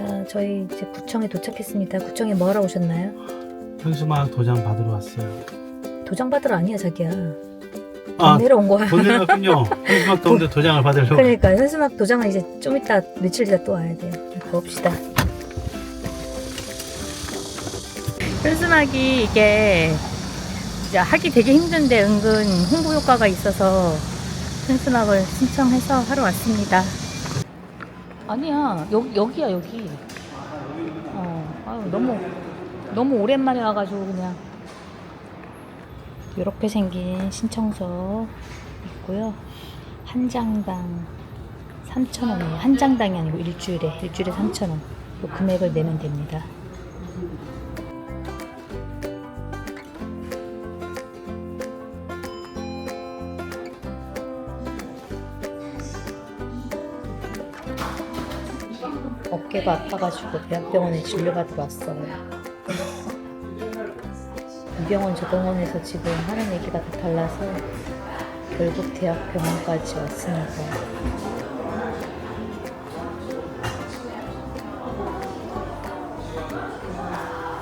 자, 저희 이제 구청에 도착했습니다. 구청에 뭐 하러 오셨나요? 현수막 도장 받으러 왔어요. 도장 받으러 아니야, 자기야. 아, 내려 온 거야. 보내놨군요. 현수막 동대 도장을 받으려고. 그러니까 현수막 도장은 이제 좀 이따 며칠 뒤에 또 와야 돼요. 봅시다. 현수막이 이게 이제 하기 되게 힘든데 은근 홍보 효과가 있어서 현수막을 신청해서 하러 왔습니다. 아니야, 여기 여기야 여기. 어, 아유, 너무 너무 오랜만에 와가지고 그냥 이렇게 생긴 신청서 있고요. 한 장당 3,000원이에요. 한 장당이 아니고 일주일에 일주일에 3,000원. 그 금액을 내면 됩니다. 어깨가 아파가지고 대학병원에 진료받으러 왔어요. 이 병원 저 병원에서 지금 하는 얘기가 다 달라서 결국 대학병원까지 왔습니다.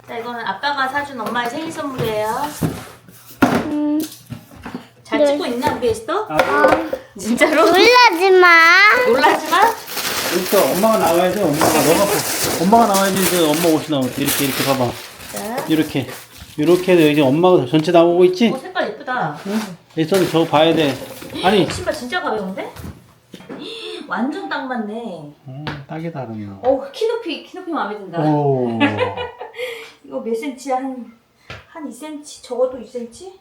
자, 이거는 아빠가 사준 엄마의 생일 선물이에요. 음, 잘 네. 찍고 있나, 우리 에스터? 아, 진짜로? 놀라지 마. 놀라지 마. 그러니까 엄마가 나와야지. 엄마가 너가 엄마가 나와야지 이제 엄마 옷이 나오지. 이렇게 이렇게 봐봐. 자, 이렇게 이렇게 해서 이제 엄마가 전체 나오고 있지. 어, 색깔 예쁘다. 일선 저거 봐야 돼. 아니. 신발 진짜 가벼운데? 완전 딱 맞네. 음, 딱이다 그러면. 어, 키 높이, 키 높이 마음에 든다. 오. 이거 몇 센치야? 한, 한 2cm? 적어도 2cm?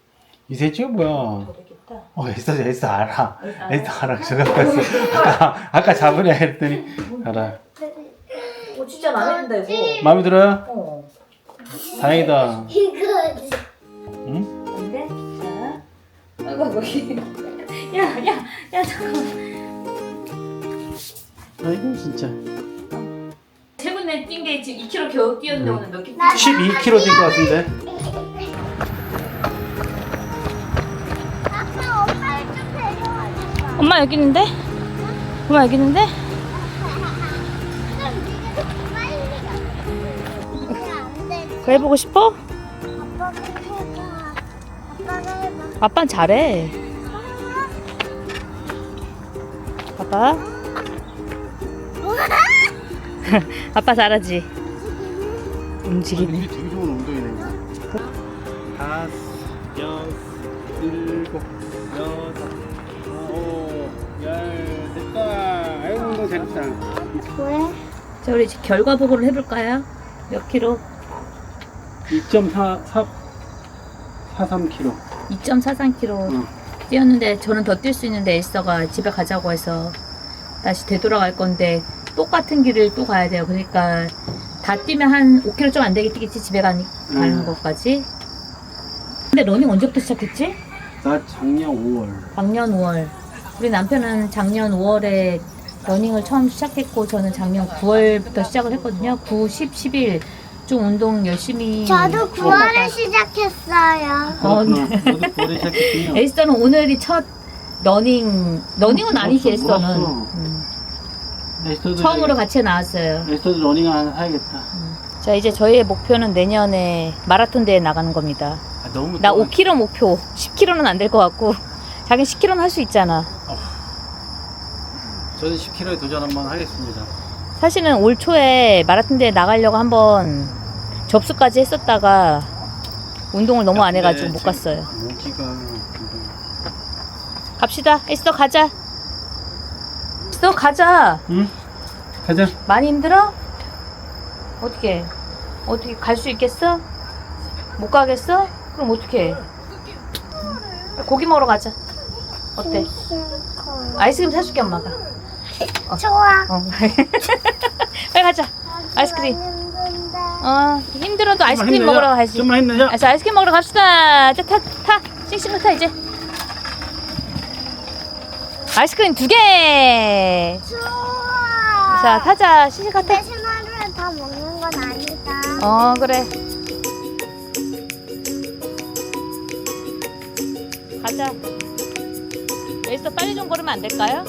2cm가 뭐야? 어, 에스터, 에스터 알아. 알아? 에스터 알아. 저거 봤어. 아까, 아까 잡으려 했더니 알아. 어, 진짜 마음에 든다, 이거. 마음에 들어요? 어. 다행이다. 이거지. 응? 근데, 자. 아이고, 아이고. 야, 야, 야, 잠깐만. 아이고 진짜. 최근에 뛴 게 지금 2km 겨우 뛰었는데 오늘 몇 킬로? 12kg 될것 같은데. 엄마 여기 있는데? 엄마 여기 있는데? 왜 해보고 싶어? 아빠는 잘해. 봐봐. 아빠 잘하지? 움직이네. 잘했다. 왜? 자, 우리 이제 결과 보고를 해볼까요? 몇 킬로? 2.4, 43kg. 2.43kg 응. 뛰었는데 저는 더 뛸 수 있는데 에스더가 집에 가자고 해서 다시 되돌아갈 건데 똑같은 길을 또 가야 돼요. 그러니까 다 뛰면 한 5km 좀 안 되게 뛰겠지 집에 가는, 가는 음. 것까지. 근데 러닝 언제부터 시작했지? 나 작년 5월. 작년 5월. 우리 남편은 작년 5월에 러닝을 처음 시작했고 저는 작년 9월부터 시작을 했거든요. 9, 10, 11 좀 운동 열심히 저도 하다가 9월에 시작했어요. 어, 그렇구나. 너도 9월에 시작했군요. 에스더는 오늘이 첫 러닝 러닝은 아니지 물었어, 에스더는 물었어. 음. 에스터도 처음으로 같이 나왔어요. 에스터도 러닝 하나 사야겠다. 자 이제 저희의 목표는 내년에 마라톤 대회 나가는 겁니다. 아, 너무 나 또- 5km 목표, 10km는 안 될 것 같고 자기 10km는 할 수 있잖아. 저는 10kg에 도전 한번 하겠습니다. 사실은 올 초에 마라톤 대회 나가려고 한번 접수까지 했었다가 운동을 너무 안 해가지고 못 갔어요. 모기가 갑시다. 에스더 가자. 에스더 가자. 응? 가자. 많이 힘들어? 어떻게? 어떻게 갈 수 있겠어? 못 가겠어? 그럼 어떻게? 고기 먹으러 가자. 어때? 아이스크림 사줄게 엄마가. 좋아. 어. 빨리 가자. 아이스크림. 어 힘들어도 아이스크림 힘내자. 먹으러 가야지. 좀만 힘내자. 아, 자 아이스크림 먹으러 갑시다. 자, 타, 타. 싱싱거 타 이제. 아이스크림 두 개. 좋아. 자 타자. 싱싱거 타. 대신 하루에 다 먹는 건 아니다. 어 그래. 가자. 여기서 빨리 좀 걸으면 안 될까요?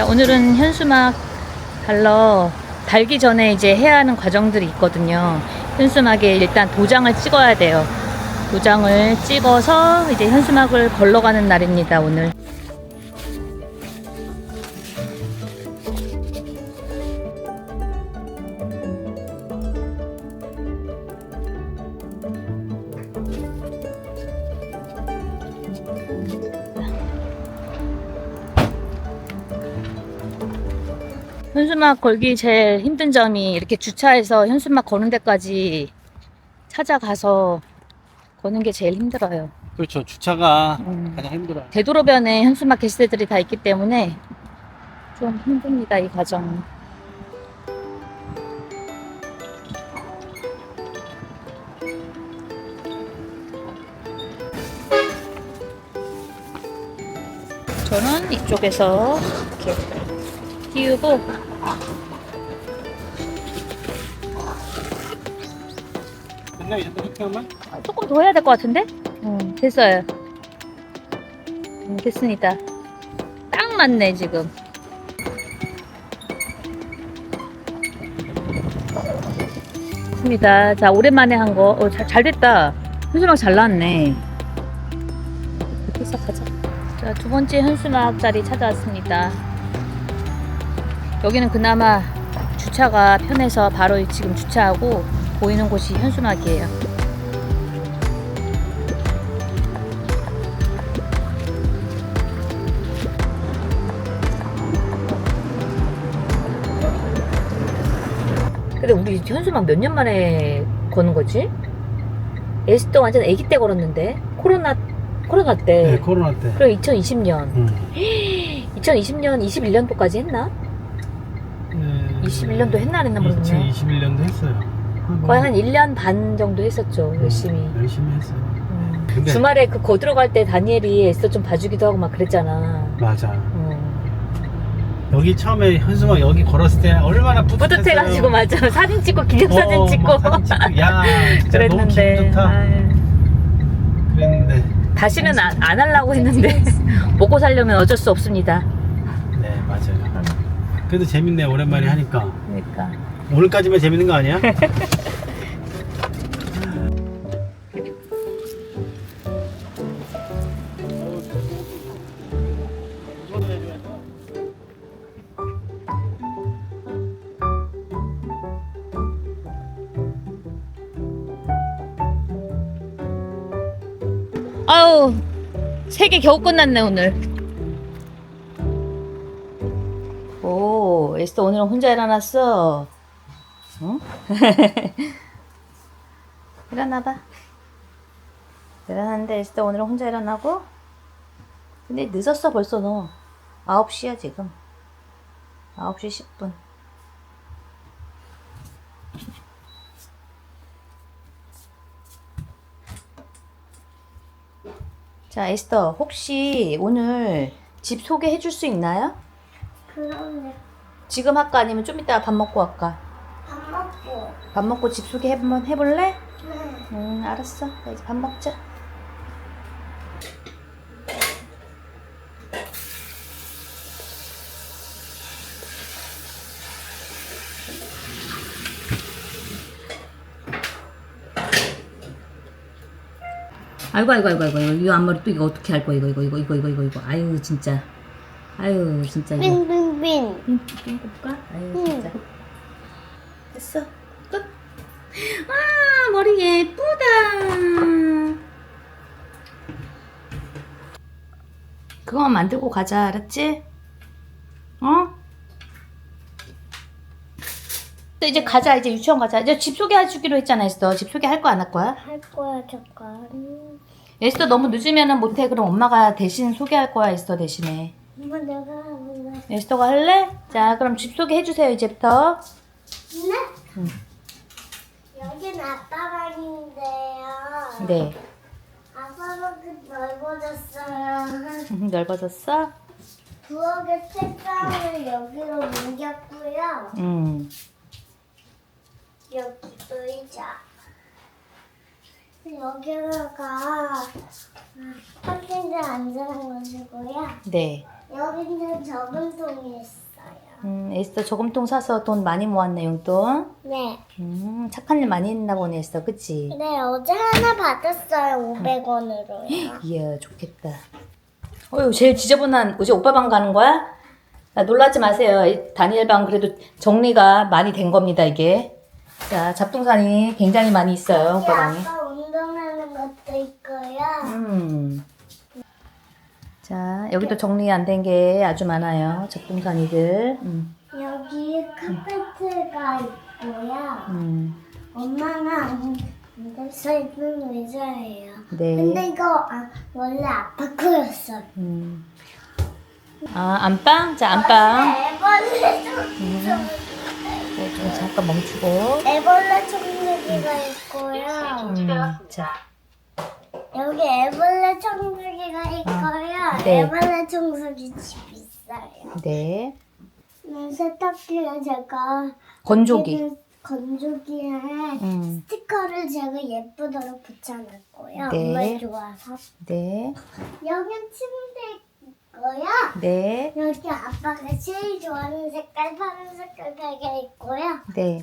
자, 오늘은 현수막 달러 달기 전에 이제 해야 하는 과정들이 있거든요. 현수막에 일단 도장을 찍어야 돼요. 도장을 찍어서 이제 현수막을 걸러가는 날입니다, 오늘. 현수막 걸기 제일 힘든 점이 이렇게 주차해서 현수막 거는 데까지 찾아가서 거는 게 제일 힘들어요. 그렇죠. 주차가 음. 가장 힘들어요. 되도록변에 현수막 개시대들이 다 있기 때문에 좀 힘듭니다, 이 과정은. 저는 이쪽에서 이렇게 띄우고 이렇게 하면 아, 조금 더 해야 될 것 같은데? 음, 됐어요. 음, 됐습니다. 딱 맞네, 지금. 됐습니다. 자, 오랜만에 한 거. 어, 잘, 잘 됐다. 현수막 잘 나왔네. 됐어, 가자. 자, 두 번째 현수막 자리 찾아왔습니다. 여기는 그나마 주차가 편해서 바로 지금 주차하고 보이는 곳이 현수막이에요. 근데 우리 현수막 몇 년 만에 거는 거지? 에스도 완전 아기 때 걸었는데 코로나 코로나 때 네, 코로나 때. 그리고 2020년 음. 2020년 21년도까지 했나? 네, 21년도 했나 안 했나 모르겠네 2021년도 했어요. 거의 한 1년 반 정도 했었죠 열심히 음, 열심히 했어요. 음. 근데 주말에 그 거 들어갈 때 다니엘이 에스더 좀 봐주기도 하고 막 그랬잖아 맞아. 음. 여기 처음에 현수막 여기 걸었을 때 얼마나 뿌듯했어요. 뿌듯해가지고 맞아 사진 찍고 기념사진 어, 찍고 막 사진 찍고 야 진짜 너무 기분 그랬는데 좋다. 아유. 그랬는데 다시는 안, 안 하려고 했는데 먹고 살려면 어쩔 수 없습니다. 그래도 재밌네 오랜만에 하니까 그러니까 오늘까지만 재밌는 거 아니야? 아우 세개 겨우 끝났네 오늘. 에스터 오늘은 혼자 일어났어. 응? 일어나봐. 일어났는데 에스터 오늘은 혼자 일어나고. 근데 늦었어 벌써 너. 9시야 지금. 9시 10분. 자, 에스터, 혹시 오늘 집 소개해 줄 수 있나요? 그러면 지금 할까 아니면 좀 이따 밥 먹고 할까? 밥 먹고. 밥 먹고 집 소개 한번 해볼래? 네. 응, 알았어. 나 이제 밥 먹자. 아이고 아이고 아이고 아이고 이 앞머리 또 이거 어떻게 할 거야 이거 이거 이거 이거 이거 이거 이거 아유 진짜 아유 진짜 이거 빙빙빙. 핑 볼까? 아유 응. 진짜 됐어 끝. 아 머리 예쁘다. 그거만 만들고 가자 알았지? 어? 또 이제 가자 이제 유치원 가자 이제 집 소개해주기로 했잖아 에스더 집 소개할 거 안 할 거야? 할 거야 잠깐. 에스더 너무 늦으면은 못해 그럼 엄마가 대신 소개할 거야 에스더 대신에 엄마 내가 하는 거. 에스더가 할래? 자 그럼 집 소개 해주세요 이제부터 네? 응. 여긴 아빠 방인데요. 네 아빠 방은 넓어졌어요. 넓어졌어? 부엌의 책상을 여기로 옮겼고요. 음. 여기 의자. 여기가 선생님들 앉는 곳이고요. 네. 여기는 저금통이 있어요. 음, 에스터 저금통 사서 돈 많이 모았네, 용돈. 네. 음, 착한 일 많이 했나 보네, 에스터. 그치? 네, 어제 하나 받았어요. 500원으로요. 이야, 좋겠다. 어휴, 제일 지저분한, 어제 오빠 방 가는 거야? 나 놀라지 마세요. 이 다니엘 방 그래도 정리가 많이 된 겁니다, 이게. 자, 잡동산이 굉장히 많이 있어요, 오빠 방에. 아까 운동하는 것도 있고요. 음. 자, 여기도 정리 안 된 게 아주 많아요. 잡동산이들. 음. 여기 카페트가 있고요. 음. 엄마가 안- 앉아서 있는 의자예요. 네. 근데 이거 아, 원래 아빠 거였어요. 음. 아, 안방? 자, 안방. 애벌레 청소기. 네, 좀 잠깐 멈추고. 애벌레 청소기가 있고요. 음. 자, 여기 애벌레 청소기가 있고요. 네. 애벌레 청소기 집 있어요. 네. 음, 세탁기를 제가 건조기. 건조기에 음. 스티커를 제가 예쁘도록 붙여놨고요. 네. 정말 좋아서. 네. 여긴 침대 있고요. 네. 여기 아빠가 제일 좋아하는 색깔 파란 색깔 베개 있고요. 네.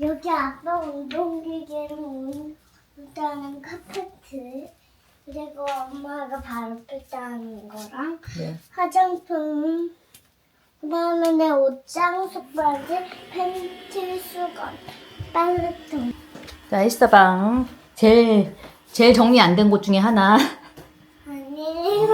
여기 아빠 운동기계를 운다는 카페트 그리고 엄마가 바로 뺐다는 거랑 네. 화장품 그다음에 내 옷장 속바지 팬티 수건 빨래통 자, 에스터 방. 제일, 제일 정리 안 된 곳 중에 하나. 아니에요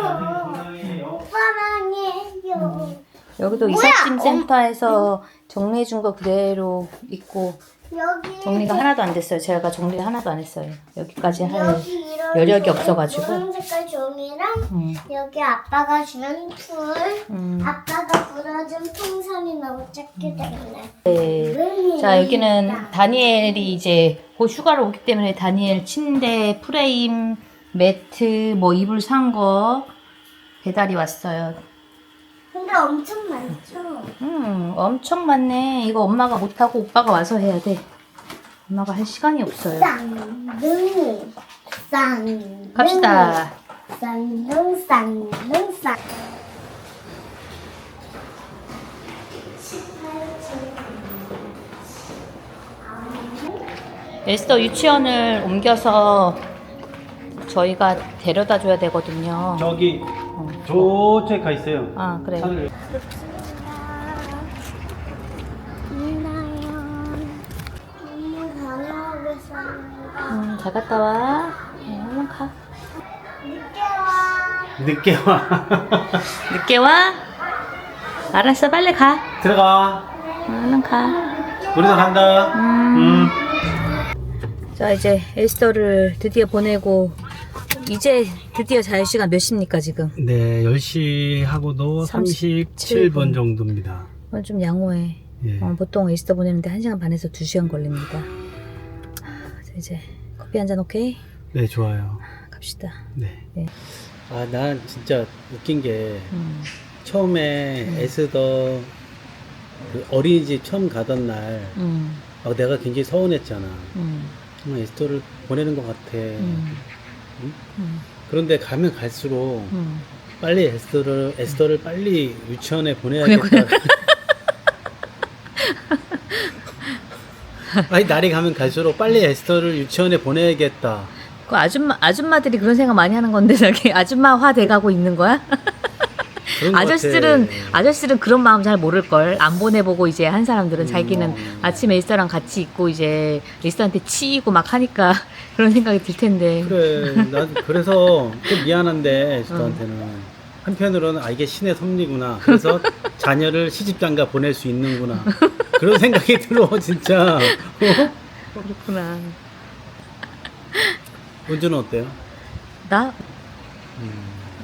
오빠랑이에요 여기도 뭐야? 이삿짐 센터에서 정리해 준 거 그대로 있고 여기 정리가 하나도 안 됐어요. 제가 정리 하나도 안 했어요. 여기까지 할 여기 이런 여력이 종- 없어가지고. 색깔 종이랑 음. 여기 아빠가 준풀 음. 아빠가 불어준 풍선이 너무 작게 됐네 네. 자, 여기는 다니엘이 이제 곧 휴가를 오기 때문에 다니엘 침대, 프레임, 매트, 뭐 이불 산 거 배달이 왔어요. 근데 엄청 많죠? 음, 엄청 많네. 이거 엄마가 못하고 오빠가 와서 해야 돼. 엄마가 할 시간이 없어요. 쌍둥이 쌍둥이 갑시다. 쌍둥 쌍둥 쌍 에스더 유치원을 옮겨서 저희가 데려다 줘야 되거든요. 저기 저쪽에 가 있어요. 아. 너무 다녀오겠습니다 음, 잘 갔다 와. 네, 얼른 가. 늦게 와 늦게 와. 늦게 와? 알았어, 빨리 가. 들어가. 얼른 가. 우리도 간다. 음. 자, 이제 에스더를 드디어 보내고, 이제 드디어 자유시간 몇 시입니까, 지금? 네, 10시 하고도 37 37분 분. 정도입니다. 오늘 좀 양호해. 예. 어, 보통 에스더 보내는데 1시간 반에서 2시간 걸립니다. 아, 자, 이제 커피 한 잔 오케이? 네, 좋아요. 갑시다. 네. 아, 난 진짜 웃긴 게 음, 처음에 에스더 그 어린이집 처음 가던 날 음, 어, 내가 굉장히 서운했잖아. 음, 정말 에스더를 보내는 것 같아. 음, 응? 음, 그런데 가면 갈수록 음. 빨리 에스더를 에스더를 빨리 유치원에 보내야겠다. 아니 날이 가면 갈수록 빨리 에스더를 유치원에 보내야겠다. 그 아줌마, 아줌마들이 그런 생각 많이 하는 건데, 저기 아줌마화 돼가고 있는 거야? 아저씨들은. 아저씨들은 그런 마음 잘 모를 걸. 안 보내보고 이제 한 사람들은 자기는 음. 아침에 리스랑 같이 있고 이제 리스한테 치이고 막 하니까 그런 생각이 들 텐데. 그래, 난 그래서 좀 미안한데 에스더한테는 한편으로는 아 이게 신의 섭리구나. 그래서 자녀를 시집장가 보낼 수 있는구나. 그런 생각이 들어 진짜. 어? 그렇구나. 운전은 어때요? 나 음.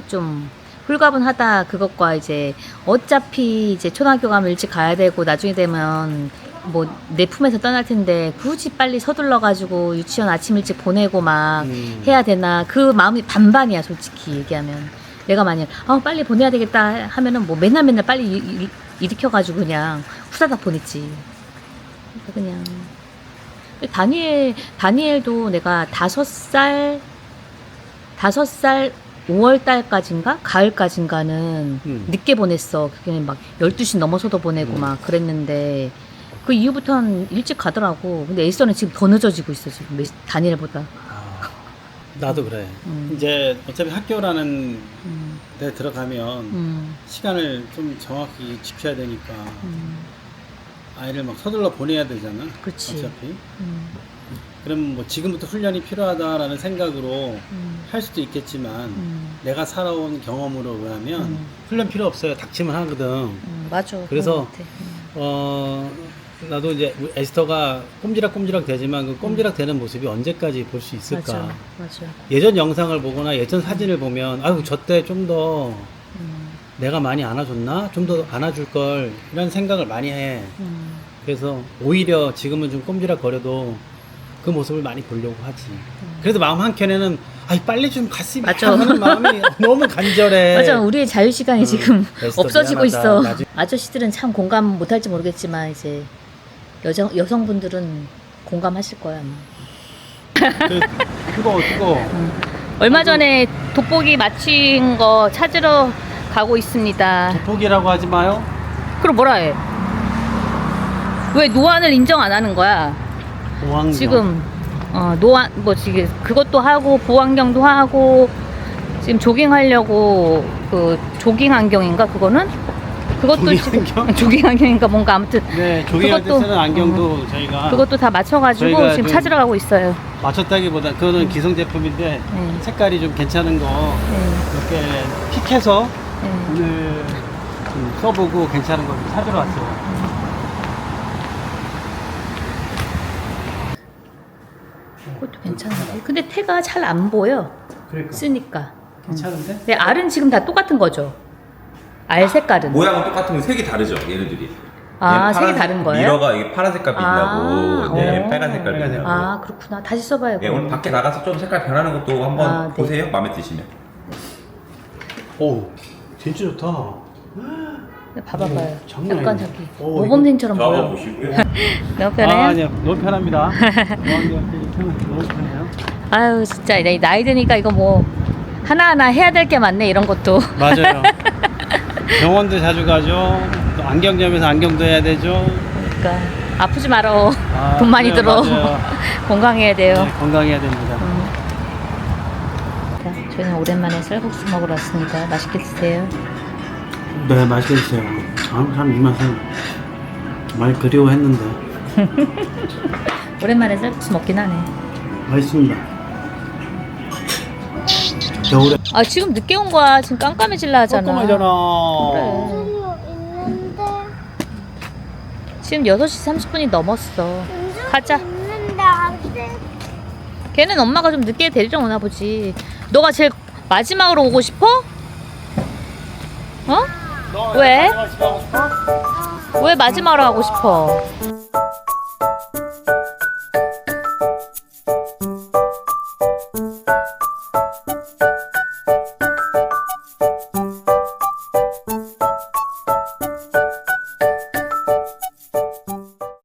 좀 홀가분하다 그것과 이제 어차피 이제 초등학교 가면 일찍 가야 되고 나중에 되면 뭐 내 품에서 떠날 텐데 굳이 빨리 서둘러 가지고 유치원 아침 일찍 보내고 막 음. 해야 되나 그 마음이 반반이야 솔직히 얘기하면 내가 만약 아 빨리 보내야 되겠다 하면은 뭐 맨날 맨날 빨리 일- 일- 일으켜 가지고 그냥 후다닥 보냈지 그러니까 그냥 다니엘 다니엘도 내가 다섯 살 다섯 살 5월 달까지인가 가을까지인가는 음. 늦게 보냈어. 그게 막 12시 넘어서도 보내고 음. 막 그랬는데 그 이후부터는 일찍 가더라고. 근데 에이서는 지금 더 늦어지고 있어 지금 몇- 단일보다. 아, 나도 그래. 음. 이제 어차피 학교라는 음, 데 들어가면 음, 시간을 좀 정확히 지켜야 되니까 음, 아이를 막 서둘러 보내야 되잖아. 그치. 어차피. 음, 그럼 뭐 지금부터 훈련이 필요하다라는 생각으로 음, 할 수도 있겠지만 음, 내가 살아온 경험으로 음. 훈련 필요 없어요. 닥치면 하거든. 음, 맞아. 그래서. 어 나도 이제 에스터가 꼼지락꼼지락 되지만 그 꼼지락 되는 모습이 언제까지 볼 수 있을까? 맞아, 맞아. 예전 영상을 보거나 예전 사진을 보면 아유 저때 좀더 음, 내가 많이 안아줬나? 좀 더 안아줄 걸 이런 생각을 많이 해. 음, 그래서 오히려 지금은 좀 꼼지락거려도 그 모습을 많이 보려고 하지. 그래도 마음 한켠에는 아이 빨리 좀 갔으면 맞아. 하는 마음이 너무 간절해. 맞아. 우리의 자유 시간이 음, 지금 없어지고 미안하다. 있어. 나중에- 아저씨들은 참 공감 못할지 모르겠지만 이제 여성 여성분들은 공감하실 거야. 아마. 그, 뜨거워 뜨거워. 얼마 전에 돋보기 마친 거 찾으러 가고 있습니다. 돋보기라고 하지 마요. 그럼 뭐라 해? 왜 노안을 인정 안 하는 거야? 보안경. 지금 어, 노안 뭐 지금 그것도 하고 보안경도 하고 지금 조깅하려고 그 조깅 안경인가 그거는 그것도 조깅 지금 안경? 조깅 안경인가 뭔가 아무튼 네 조깅할 때 그것도- 쓰는 안경도 저희가 그것도 다 맞춰가지고 저희가 지금 좀- 찾으러 가고 있어요. 맞췄다기보다 그거는 기성 제품인데 네. 색깔이 좀 괜찮은 거 네, 이렇게 픽해서 네. 오늘 좀 써보고 괜찮은 거좀 찾으러 왔어요. 그것도 괜찮은데. 근데 태가 잘 안 보여. 그러니까 쓰니까. 괜찮은데? 근데 알은 지금 다 똑같은 거죠. 알 색깔은. 모양은 똑같은 게 색이 다르죠 얘네들이 아, 색이 파란색- 다른 거예요? 미러가 이게 파란 색깔 빛나고 아, 네, 어. 빨간 색깔 빛나고 아 그렇구나. 다시 써봐요. 예, 오늘 그럼. 밖에 나가서 좀 색깔 변하는 것도 한번 아, 네. 보세요 마음에 드시면 오 진짜 좋다. 네, 봐봐봐요. 장난 약간 아니네. 저기 오, 모범생처럼 보여. 보시고요 너무 편해요? 아, 아니요 너무 편합니다. 너무 편해요. 아 유 진짜 나- 나이 드니까 이거 뭐 하나하나 해야 될 게 많네 이런 것도. 맞아요. 병원도 자주 가죠. 또 안경점에서 안경도 해야 되죠. 그러니까 아프지 말어. 아, 돈 많이 그래요, 들어. 맞아요. 건강해야 돼요. 네, 건강해야 됩니다. 음. 자, 저희는 오랜만에 쌀국수 먹으러 왔습니다. 맛있게 드세요. 네, 맛있게 드세요. 참, 참 이 맛은 많이 그리워했는데 오랜만에 쌀국수 먹긴 하네. 맛있습니다. 겨울에 아 지금 늦게 온 거야. 지금 깜깜해질라 하잖아. 깔끔하잖아. 그래. 있는데 지금 6시 30분이 넘었어. 가자. 있는데 안 돼 걔는 엄마가 좀 늦게 데리러 오나 보지. 너가 제일 마지막으로 오고 싶어? 어? 왜? 왜 마지막으로 가고 싶어?